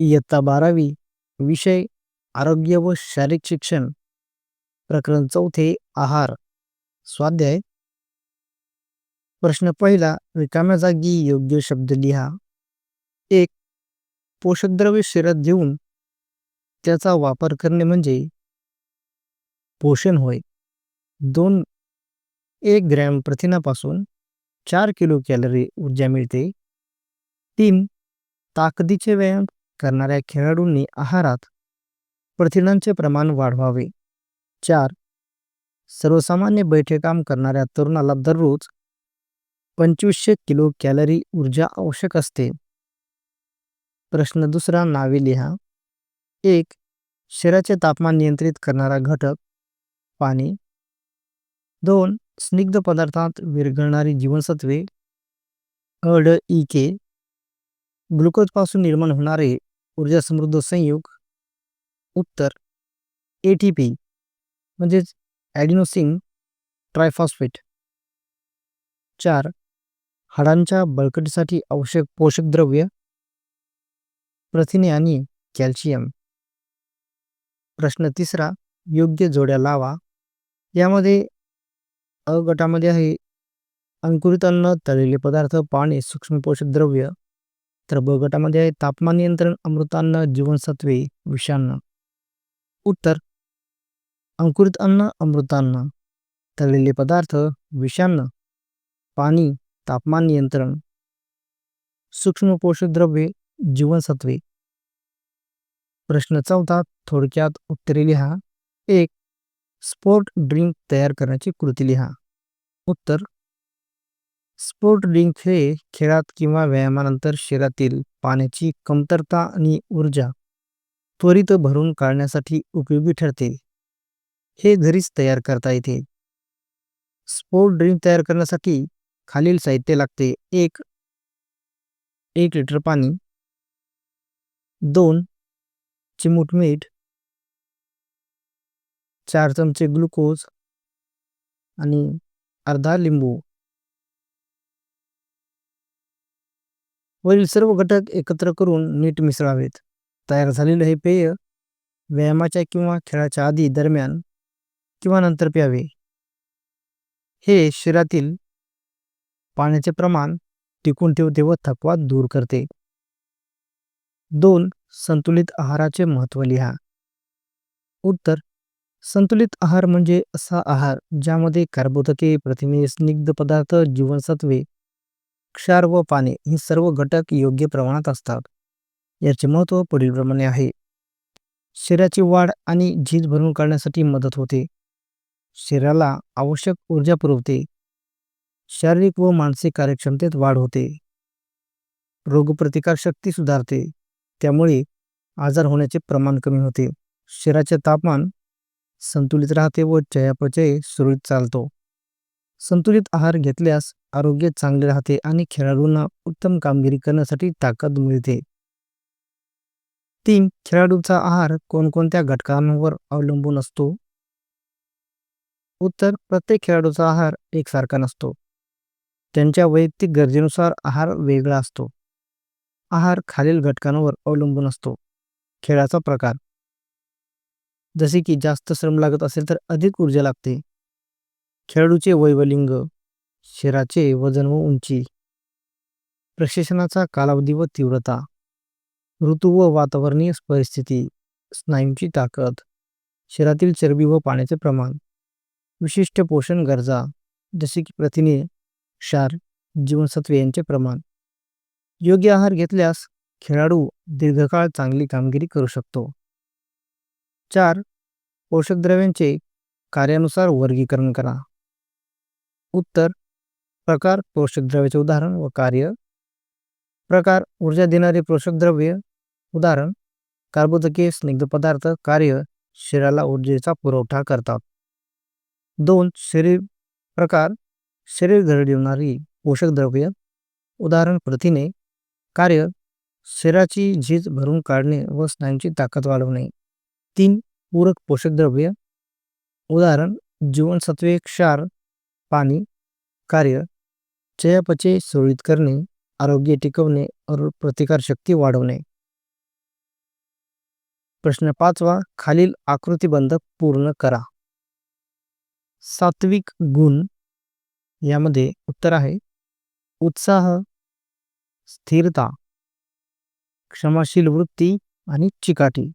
इयत्ता बारावी विषय आरोग्य व शारीरिक शिक्षण. प्रकरण चौथे आहार. स्वाध्याय. प्रश्न पहिला रिकाम्या जागी योग्य शब्द लिहा. एक पोषकद्रव्य शरीरात देऊन त्याचा वापर करणे म्हणजे पोषण होय. दोन एक ग्रॅम प्रथिनापासून चार किलो कॅलरी ऊर्जा मिळते. तीन ताकदीचे व्यायाम करणाऱ्या खेळाडूंनी आहारात प्रथिनांचे प्रमाण वाढवावे. चार. सर्वसामान्य बैठे काम करणाऱ्या तरुणाला दररोज पंचवीसशे किलो कॅलरी ऊर्जा आवश्यक असते. प्रश्न दुसरा नावे लिहा. एक. शरीराचे तापमान नियंत्रित करणारा घटक पाणी. दोन. स्निग्ध पदार्थात विरघळणारी जीवनसत्वे अड ई के. ग्लुकोजपासून निर्माण होणारे ऊर्जा समृद्ध संयुग उत्तर एटीपी म्हणजेच ॲडिनोसिन ट्रायफॉस्फेट चार हाडांच्या बळकटीसाठी आवश्यक पोषक द्रव्य प्रथिने आणि कॅल्शियम. प्रश्न तिसरा योग्य जोड्या लावा. यामध्ये अ गटामध्ये आहे अंकुरित अन्न तळलेले पदार्थ पाणी सूक्ष्म पोषक द्रव्य तर ब गटामध्ये आहे तापमान नियंत्रण अमृतान्न जीवनसत्वे विषान्न. उत्तर अंकुरित अन्न अमृतान्न. तळलेले पदार्थ विषान्न. पाणी तापमान नियंत्रण. सूक्ष्म पोषक द्रव्ये जीवनसत्वे प्रश्न चौथा थोडक्यात उत्तरे लिहा. एक स्पोर्ट ड्रिंक तयार करण्याची कृती लिहा. उत्तर स्पोर्ट ड्रिंक हे खेळात किंवा व्यायामानंतर शरीरातील पाण्याची कमतरता आणि ऊर्जा त्वरित भरून काढण्यासाठी उपयोगी ठरते. हे घरीच तयार करता येते. स्पोर्ट ड्रिंक तयार करण्यासाठी खालील साहित्य लागते. एक एक लिटर पाणी. दोन चिमूट मीठ. चार चमचे ग्लुकोज. आणि अर्धा लिंबू. वरील सर्व घटक एकत्र करून नीट मिसळावेत. तयार झालेले हे पेय व्यायामाच्या किंवा खेळाच्या आधी दरम्यान किंवा नंतर प्यावे. हे शरीरातील पाण्याचे प्रमाण टिकून ठेवते व थकवा दूर करते. दोन संतुलित आहाराचे महत्त्व लिहा. उत्तर संतुलित आहार म्हणजे असा आहार ज्यामध्ये कार्बोदके प्रथिने स्निग्ध पदार्थ जीवनसत्वे क्षार व पाने हे सर्व घटक योग्य प्रमाणात असतात. याचे महत्त्व पुढीलप्रमाणे आहे. शरीराची वाढ आणि झीज भरून काढण्यासाठी मदत होते. शरीराला आवश्यक ऊर्जा पुरवते. शारीरिक व मानसिक कार्यक्षमतेत वाढ होते. रोगप्रतिकार शक्ती सुधारते. त्यामुळे आजार होण्याचे प्रमाण कमी होते. शरीराचे तापमान संतुलित राहते व चयापचय सुरळीत चालतो. संतुलित आहार घेतल्यास आरोग्य चांगले राहते आणि खेळाडूंना उत्तम कामगिरी करण्यासाठी ताकद मिळते. तीन खेळाडूचा आहार कोणकोणत्या घटकांवर अवलंबून असतो? उत्तर प्रत्येक खेळाडूचा आहार एकसारखा नसतो. त्यांच्या वैयक्तिक गरजेनुसार आहार वेगळा असतो. आहार खालील घटकांवर अवलंबून असतो. खेळाचा प्रकार. जसे की जास्त श्रम लागत असेल तर अधिक ऊर्जा लागते. खेळाडूचे वय व लिंग शरीराचे वजन व उंची प्रशिक्षणाचा कालावधी व तीव्रता ऋतू व वातावरणीय परिस्थिती स्नायूंची ताकद शरीरातील चरबी व पाण्याचे प्रमाण विशिष्ट पोषण गरजा जसे की प्रथिने क्षार जीवनसत्वे यांचे प्रमाण. योग्य आहार घेतल्यास खेळाडू दीर्घकाळ चांगली कामगिरी करू शकतो. चार पोषक द्रव्यांचे कार्यानुसार वर्गीकरण करा. उत्तर प्रकार पोषक द्रव्याचे उदाहरण व कार्य. प्रकार ऊर्जा देणारे पोषक द्रव्य उदाहरण. कार्बोदके स्निग्ध पदार्थ कार्य शरीराला ऊर्जेचा पुरवठा करतात. दोन शरीर प्रकार. शरीर घडविणारी पोषक द्रव्य. उदाहरण प्रथिने. कार्य शरीराची झीज भरून काढणे व स्नायूंची ताकद वाढवणे. तीन पूरक पोषक द्रव्य. उदाहरण जीवनसत्वे क्षार पाणी कार्य चयापचय सुरळीत करणे आरोग्य टिकवणे प्रतिकारशक्ती वाढवणे. प्रश्न पाचवा खालील आकृतीबंध पूर्ण करा. सात्विक गुण यामध्ये उत्तर आहे. उत्साह स्थिरता क्षमाशील वृत्ती आणि चिकाटी.